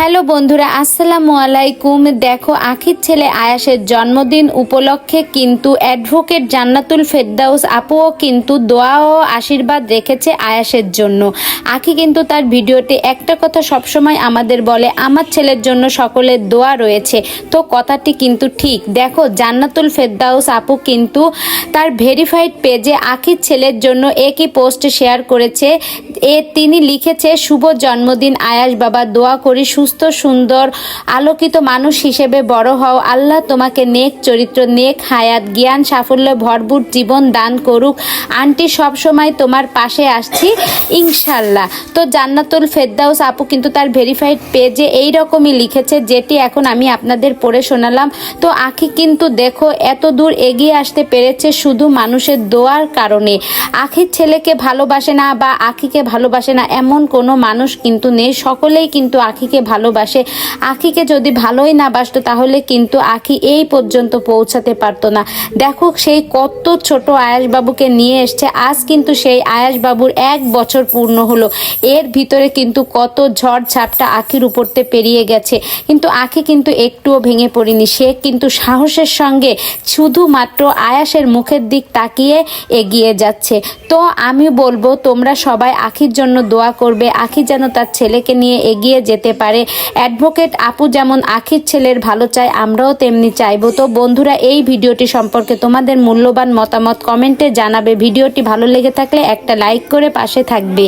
Hello বন্ধুরা, আসসালামু আলাইকুম। দেখো, আখির ছেলে আয়াসের জন্মদিন উপলক্ষে কিন্তু অ্যাডভোকেট জান্নাতুল ফেরদাউস আপুও কিন্তু দোয়া ও আশীর্বাদ রেখেছে আয়াসের জন্য। আখি কিন্তু তার ভিডিওতে একটা কথা সবসময় আমাদের বলে, আমার ছেলের জন্য সকলের দোয়া রয়েছে। তো কথাটি কিন্তু ঠিক। দেখো, জান্নাতুল ফেরদাউস আপু কিন্তু তার ভেরিফাইড পেজে আখির ছেলের জন্য একই পোস্ট শেয়ার করেছে। এ তিনি লিখেছে, শুভ জন্মদিন, আয়াস বাবা, দোয়া করি সুস্থ, সুন্দর, আলোকিত মানুষ হিসেবে বড় হও। আল্লাহ তোমাকে নেক চরিত্র, নেক হায়াত, জ্ঞান, সাফল্য, ভরপুর জীবন দান করুক। আন্টি সব সময় তোমার পাশে আসছি ইনশাল্লাহ তো জান্নাতুল ফেরদাউস আপু কিন্তু তার ভেরিফাইড পেজে এই রকমই লিখেছে, যেটি এখন আমি আপনাদের পড়ে শোনালাম। তো আখি কিন্তু দেখো, এত দূর এগিয়ে আসতে পেরেছে শুধু মানুষের দোয়ার কারণে। আখির ছেলেকে ভালোবাসে না বা আখিকে ভালোবাসে না, এমন কোনো মানুষ কিন্তু নেই। সকলেই কিন্তু আখিকে ভালোবাসে। আখিকে যদি ভালোই না বাসতো, তাহলে কিন্তু আখি এই পর্যন্ত পৌঁছাতে পারতো না। দেখো, সেই কত ছোট আয়াসবাবুকে নিয়ে এসছে। আজ কিন্তু সেই আয়াসবাবুর এক বছর পূর্ণ হলো। এর ভিতরে কিন্তু কত ঝড় ঝাপটা আখির উপরতে পেরিয়ে গেছে। কিন্তু আখি কিন্তু একটুও ভেঙে পড়েনি। সে কিন্তু সাহসের সঙ্গে শুধুমাত্র আয়াসের মুখের দিক তাকিয়ে এগিয়ে যাচ্ছে। তো আমি বলব, তোমরা সবাই আখির জন্য দোয়া করবে। আখি যেন তার ছেলেকে নিয়ে এগিয়ে যেতে পারে। অ্যাডভোকেট, আপু যেমন আখির ছেলের ভালো চায়, আমরাও তেমনি চাইব। তো বন্ধুরা, এই ভিডিওটি সম্পর্কে তোমাদের মূল্যবান মতামত কমেন্টে জানাবে। ভিডিওটি ভালো লেগে থাকলে একটা লাইক করে পাশে থাকবে।